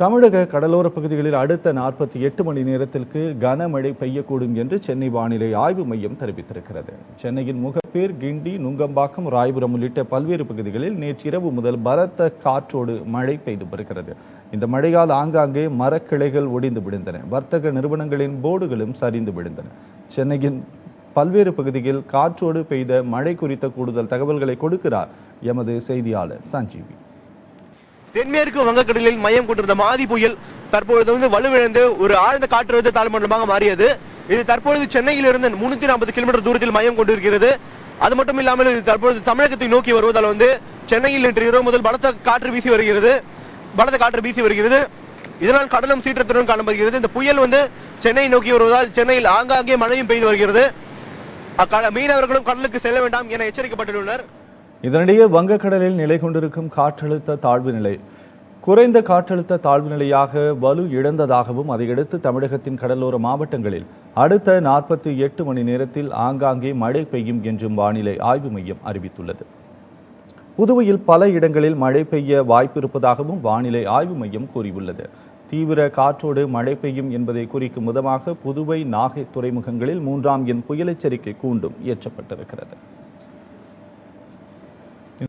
தமிழக கடலோர பகுதிகளில் அடுத்த நாற்பத்தி எட்டு மணி நேரத்திற்கு கனமழை பெய்யக்கூடும் என்று சென்னை வானிலை ஆய்வு மையம் தெரிவித்திருக்கிறது. சென்னையின் முகப்பேர் கிண்டி நுங்கம்பாக்கம் ராயபுரம் உள்ளிட்ட பல்வேறு பகுதிகளில் நேற்றிரவு முதல் பலத்த காற்றோடு மழை பெய்து வருகிறது. இந்த மழையால் ஆங்காங்கே மரக்கிளைகள் ஒடிந்து விழுந்தன. வர்த்தக நிறுவனங்களின் போர்டுகளும் சரிந்து விழுந்தன. சென்னையின் பல்வேறு பகுதியில் காற்றோடு பெய்த மழை குறித்த கூடுதல் தகவல்களை கொடுக்கிறார் எமது செய்தியாளர் சஞ்சீவி. தென்மேற்கு வங்கக்கடலில் மையம் கொண்டிருந்த மாதி புயல் தற்பொழுது வந்து வலுவிழந்து ஒரு ஆழ்ந்த காற்றழுத்த தாழ்மண்டலமாக மாறியது. இது தற்பொழுது சென்னையில் இருந்து முன்னூத்தி நாற்பது கிலோமீட்டர் தூரத்தில் மையம் கொண்டிருக்கிறது. அது மட்டும் இல்லாமல் இது தற்பொழுது தமிழகத்தை நோக்கி வருவதால் வந்து சென்னையில் இன்று இரவு முதல் பலத்த காற்று வீசி வருகிறது. பலத்த காற்று வீசி வருகிறது. இதனால் கடலும் சீற்றத்துடன் காணப்படுகிறது. இந்த புயல் வந்து சென்னை நோக்கி வருவதால் சென்னையில் ஆங்காங்கே மழையும் பெய்து வருகிறது. அக்கட- மீனவர்களும் கடலுக்கு செல்ல வேண்டாம் என எச்சரிக்கப்பட்டுள்ளனர். இதனிடையே வங்கக்கடலில் நிலை கொண்டிருக்கும் காற்றழுத்த தாழ்வு நிலை. குறைந்த காற்றழுத்த தாழ்வு நிலையாக வலு இழந்ததாகவும் அதையடுத்து தமிழகத்தின் கடலோர மாவட்டங்களில் அடுத்த நாற்பத்தி எட்டு மணி நேரத்தில் ஆங்காங்கே மழை பெய்யும் என்றும் வானிலை ஆய்வு மையம் அறிவித்துள்ளது. புதுவையில் பல இடங்களில் மழை பெய்ய வாய்ப்பு இருப்பதாகவும் வானிலை ஆய்வு மையம் கூறியுள்ளது. தீவிர காற்றோடு மழை பெய்யும் என்பதை குறிக்கும் விதமாக புதுவை நாகை துறைமுகங்களில் மூன்றாம் எண் புயல் எச்சரிக்கை கூண்டும் ஏற்றப்பட்டிருக்கிறது